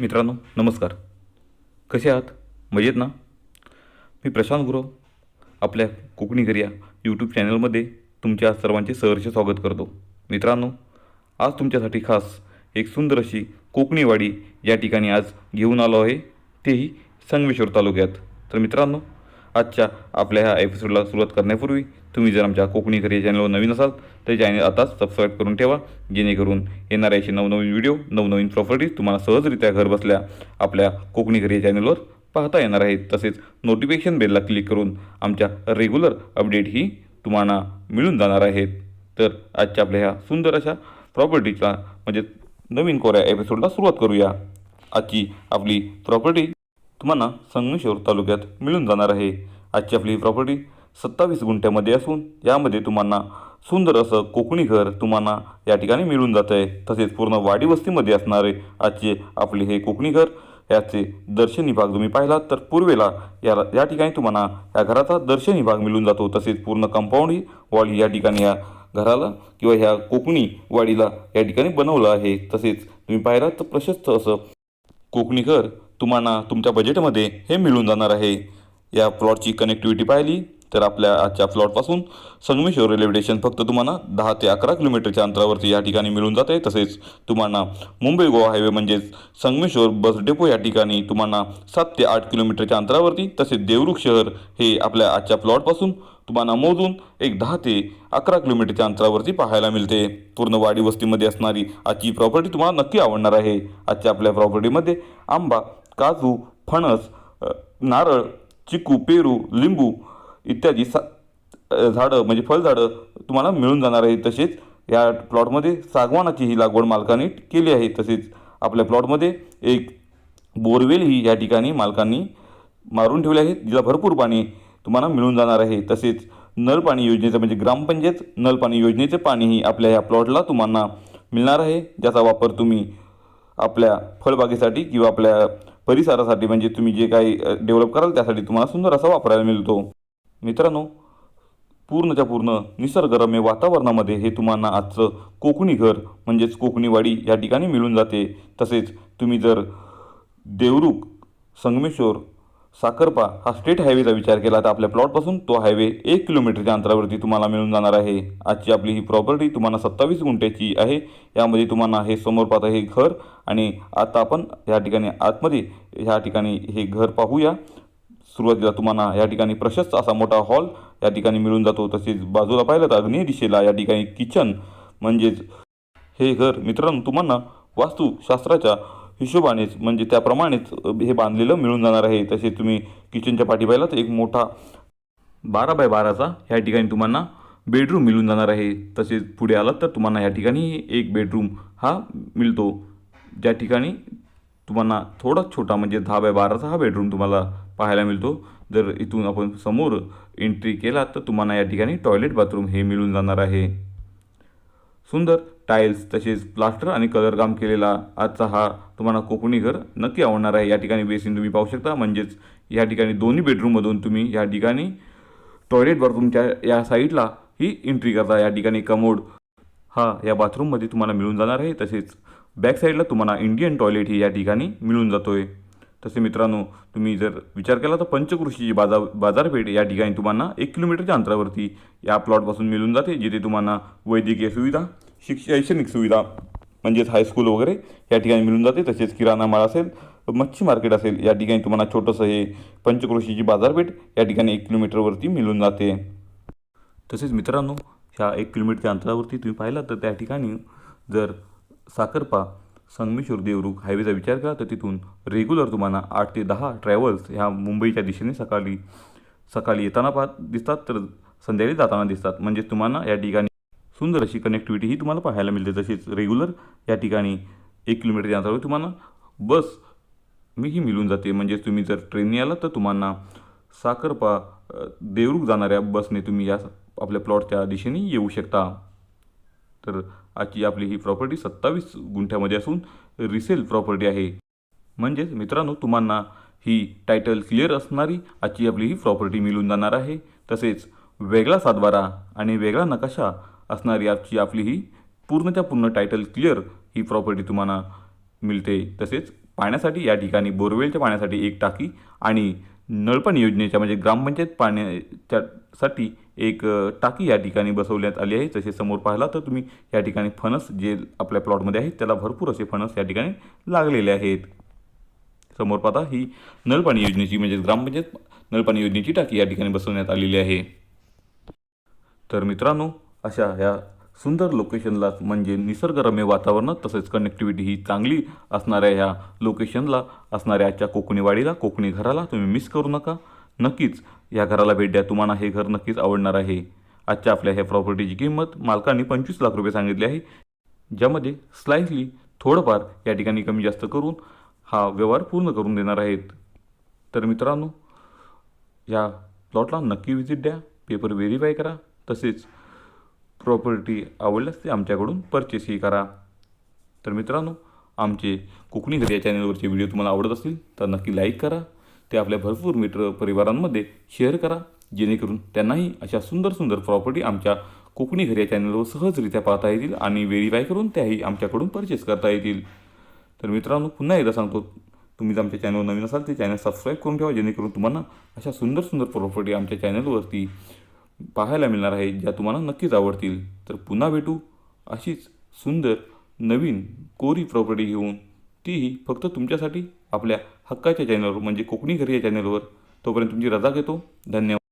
मित्रांनो नमस्कार. कसे आहात? मजेत ना? मी प्रशांत गुरव आपल्या कोकणी घरी या यूट्यूब चॅनलमध्ये तुमच्या सर्वांचे सहर्ष स्वागत करतो. मित्रांनो आज तुमच्यासाठी खास एक सुंदर अशी कोकणीवाडी या ठिकाणी आज घेऊन आलो आहे. तेही संगमेश्वर तालुक्यात. तर मित्रांनो आजच्या आपल्या ह्या एपिसोडला सुरुवात करण्यापूर्वी तुम्ही जर आमच्या कोकणी घरी चॅनलवर नवीन असाल तर चॅनल आताच सबस्क्राईब करून ठेवा जेणेकरून येणारे असे नवनवीन व्हिडिओ नवनवीन प्रॉपर्टीज तुम्हाला सहजरित्या घर बसल्या आपल्या कोकणी घरी चॅनलवर पाहता येणार आहेत. तसेच नोटिफिकेशन बेलला क्लिक करून आमच्या रेग्युलर अपडेट ही तुम्हाला मिळून जाणार आहेत. तर आजच्या आपल्या ह्या सुंदर अशा प्रॉपर्टीचा म्हणजे नवीन कोऱ्या एपिसोडला सुरुवात करूया. आजची आपली प्रॉपर्टी तुम्हाला संगमेश्वर तालुक्यात मिळून जाणार आहे. आजची आपली प्रॉपर्टी सत्तावीस गुंठ्यामध्ये असून यामध्ये तुम्हाला सुंदर असं कोकणी घर तुम्हाला या ठिकाणी मिळून जातं आहे तसेच पूर्ण वाडी वस्तीमध्ये असणारे आजचे आपले हे कोकणी घर. याचे दर्शनी भाग तुम्ही पाहिलात तर पूर्वेला या या ठिकाणी तुम्हाला या घराचा दर्शनी भाग मिळून जातो. तसेच पूर्ण कंपाऊंड ही वाडी या ठिकाणी या घराला किंवा ह्या कोकणी वाडीला या ठिकाणी बनवलं आहे. तसेच तुम्ही पाहिलात तर प्रशस्त असं कोकणी घर तुम्हाला तुमच्या बजेटमध्ये हे मिळून जाणार आहे. या प्लॉटची कनेक्टिव्हिटी पाहिली तर आपल्या आजच्या प्लॉटपासून संगमेश्वर रेल्वे स्टेशन फक्त तुम्हाला दहा ते अकरा किलोमीटरच्या अंतरावरती या ठिकाणी मिळून जाते. तसेच तुम्हाला मुंबई गोवा हायवे म्हणजेच संगमेश्वर बस डेपो या ठिकाणी तुम्हाला सात ते आठ किलोमीटरच्या अंतरावरती तसेच देवरुख शहर हे आपल्या आजच्या प्लॉटपासून तुम्हाला मोजून एक दहा ते अकरा किलोमीटरच्या अंतरावरती पाहायला मिळते. पूर्ण वाडी वस्तीमध्ये असणारी आजची प्रॉपर्टी तुम्हाला नक्की आवडणार आहे. आजच्या आपल्या प्रॉपर्टीमध्ये आंबा काजू फणस नारळ चिकू पेरू लिंबू इत्यादी सा झाडं म्हणजे फळझाडं तुम्हाला मिळून जाणार आहे तसेच या प्लॉटमध्ये सागवानाची ही लागवड मालकाने केली आहे तसेच आपल्या प्लॉटमध्ये एक बोरवेल ही या ठिकाणी मालकांनी मारून ठेवले आहे. जिला भरपूर पाणी तुम्हाला मिळून जाणार आहे. तसेच नळपाणी योजनेचं म्हणजे ग्रामपंचायत नळपाणी योजनेचे पाणीही आपल्या ह्या प्लॉटला तुम्हाला मिळणार आहे. ज्याचा वापर तुम्ही आपल्या फळबागेसाठी किंवा आपल्या परिसरासाठी म्हणजे तुम्ही जे काही डेव्हलप कराल त्यासाठी तुम्हाला सुंदर असा वापरायला मिळतो. मित्रांनो पूर्णच्या पूर्ण निसर्गरम्य वातावरणामध्ये हे तुम्हाला आजचं कोकणी घर म्हणजेच कोकणीवाडी या ठिकाणी मिळून जाते. तसेच तुम्ही जर देवरुख संगमेश्वर साखरपा हा स्टेट हायवेचा विचार केला तर आपल्या प्लॉटपासून तो हायवे एक किलोमीटरच्या अंतरावरती तुम्हाला मिळून जाणार आहे. आजची आपली ही प्रॉपर्टी तुम्हाला सत्तावीस गुंठ्याची आहे. यामध्ये तुम्हाला हे समोर पाहता हे घर आणि आता आपण ह्या ठिकाणी आतमध्ये ह्या ठिकाणी हे घर पाहूया. सुरुवातीला तुम्हाला या ठिकाणी प्रशस्त असा मोठा हॉल या ठिकाणी मिळून जातो. तसेच बाजूला पाहिलं तर अग्नि दिशेला या ठिकाणी किचन म्हणजेच हे घर मित्रांनो तुम्हाला वास्तुशास्त्राच्या हिशोबानेच म्हणजे त्याप्रमाणेच हे बांधलेलं मिळून जाणार आहे. तसे तुम्ही किचनच्या पाठी पाहिला तर एक मोठा बारा बाय बाराचा ह्या ठिकाणी तुम्हाला बेडरूम मिळून जाणार आहे. तसेच पुढे आलात तर तुम्हाला या ठिकाणी एक बेडरूम हा मिळतो. ज्या ठिकाणी तुम्हाला थोडा छोटा म्हणजे दहा बाय बाराचा हा बेडरूम तुम्हाला पाहायला मिळतो. जर इथून आपण समोर एंट्री केला तर तुम्हाला या ठिकाणी टॉयलेट बाथरूम हे मिळून जाणार आहे. सुंदर टाईल्स तसेच प्लास्टर आणि कलर काम केलेला आजचा हा तुम्हाला कोकणी घर नक्की आवडणार आहे. या ठिकाणी बेसिन तुम्ही पाहू शकता. म्हणजेच या ठिकाणी दोन्ही बेडरूममधून तुम्ही या ठिकाणी टॉयलेटवर तुमच्या या साईडला ही एंट्री करता. या ठिकाणी कमोड हा या बाथरूममध्ये तुम्हाला मिळून जाणार आहे. तसेच बॅक साईडला तुम्हाला इंडियन टॉयलेट ही या ठिकाणी मिळून जातो आहे तसे मित्रांनो तुम्ही जर विचार केला तर पंचकृषीची बाजा बाजारपेठ या ठिकाणी तुम्हाला एक किलोमीटरच्या अंतरावरती या प्लॉटपासून मिळून जाते जिथे तुम्हाला वैद्यकीय सुविधा शिक्ष शैक्षणिक सुविधा म्हणजेच हायस्कूल वगैरे या ठिकाणी मिळून जाते. तसेच किराणा माळ असेल मच्छी मार्केट असेल या ठिकाणी तुम्हाला छोटंसं हे पंचक्रोशीची बाजारपेठ या ठिकाणी एक किलोमीटरवरती मिळून जाते. तसेच मित्रांनो ह्या एक किलोमीटरच्या अंतरावरती तुम्ही पाहिला तर त्या ठिकाणी जर साखरपा संगमेश्वर देवरुख हायवेचा विचार करा तर तिथून रेग्युलर तुम्हाला आठ ते दहा ट्रॅव्हल्स ह्या मुंबईच्या दिशेने सकाळी सकाळी येताना पाहत दिसतात तर संध्याकाळी जाताना दिसतात. म्हणजे तुम्हाला या ठिकाणी सुंदर अशी कनेक्टिव्हिटी ही तुम्हाला पाहायला मिळते. तसेच रेग्युलर या ठिकाणी एक किलोमीटरच्या अंतरावर तुम्हाला बस मी ही मिळून जाते. म्हणजेच तुम्ही जर ट्रेनने आला तर तुम्हाला साखरपा देवरूख देवरुख जाणाऱ्या बसने तुम्ही या आपल्या प्लॉटच्या दिशेने येऊ शकता. तर आजची आपली ही प्रॉपर्टी सत्तावीस गुंठ्यामध्ये असून रिसेल प्रॉपर्टी आहे. म्हणजेच मित्रांनो तुम्हाला ही टायटल क्लिअर असणारी आजची आपली ही प्रॉपर्टी मिळून जाणार आहे. तसेच वेगळा सातबारा आणि वेगळा नकाशा असणारी आजची आपली ही पूर्णच्या पूर्ण टायटल क्लिअर ही प्रॉपर्टी तुम्हाला मिळते. तसेच पाण्यासाठी या ठिकाणी बोरवेलच्या पाण्यासाठी एक टाकी आणि नळपाणी योजनेच्या म्हणजे ग्रामपंचायत पाण्याच्यासाठी एक टाकी या ठिकाणी बसवण्यात आली आहे. तसे समोर पाहिला तर तुम्ही या ठिकाणी फणस जे आपल्या प्लॉटमध्ये आहेत त्याला भरपूर असे फणस या ठिकाणी लागलेले आहेत. समोर पाहता ही नळपाणी योजनेची म्हणजे ग्रामपंचायत नळपाणी योजनेची टाकी या ठिकाणी बसवण्यात आलेली आहे. तर मित्रांनो अशा ह्या सुंदर लोकेशनला म्हणजे निसर्गरम्य वातावरणात तसेच कनेक्टिव्हिटी ही चांगली असणाऱ्या ह्या लोकेशनला असणाऱ्या आजच्या कोकणीवाडीला कोकणी घराला तुम्ही मिस करू नका. नक्कीच या घराला भेट द्या. तुम्हाला हे घर नक्कीच आवडणार आहे. आजच्या आपल्या ह्या प्रॉपर्टीची किंमत मालकांनी पंचवीस लाख रुपये सांगितली आहे. ज्यामध्ये स्लाइसली थोडंफार या ठिकाणी कमी जास्त करून हा व्यवहार पूर्ण करून देणार आहेत. तर मित्रांनो या प्लॉटला नक्की व्हिजिट द्या. पेपर व्हेरीफाय करा. तसेच प्रॉपर्टी आवडल्यास ते आमच्याकडून परचेसही करा. तर मित्रांनो आमचे कोकणी घर या चॅनलवरचे व्हिडिओ तुम्हाला आवडत असतील तर नक्की लाईक करा. ते आपल्या भरपूर मित्र परिवारांमध्ये शेअर करा जेणेकरून त्यांनाही अशा सुंदर सुंदर प्रॉपर्टी आमच्या कोकणी घर या चॅनलवर सहजरित्या पाहता येतील आणि व्हेरीफाय करून त्याही आमच्याकडून परचेस करता येतील. तर मित्रांनो पुन्हा एकदा सांगतो तुम्ही जर आमच्या चॅनलवर नवीन असाल ते चॅनल सबस्क्राईब करून ठेवा जेणेकरून तुम्हाला अशा सुंदर सुंदर प्रॉपर्टी आमच्या चॅनलवरती पाहायला मिळणार आहे ज्या तुम्हाला नक्कीच आवडतील. तर पुन्हा भेटू अशीच सुंदर नवीन कोरी प्रॉपर्टी घेऊन. तीही फक्त तुमच्यासाठी आपल्या हक्काच्या चॅनलवर म्हणजे कोकणी घरी या चॅनलवर तोपर्यंत तुमची रजा घेतो. धन्यवाद.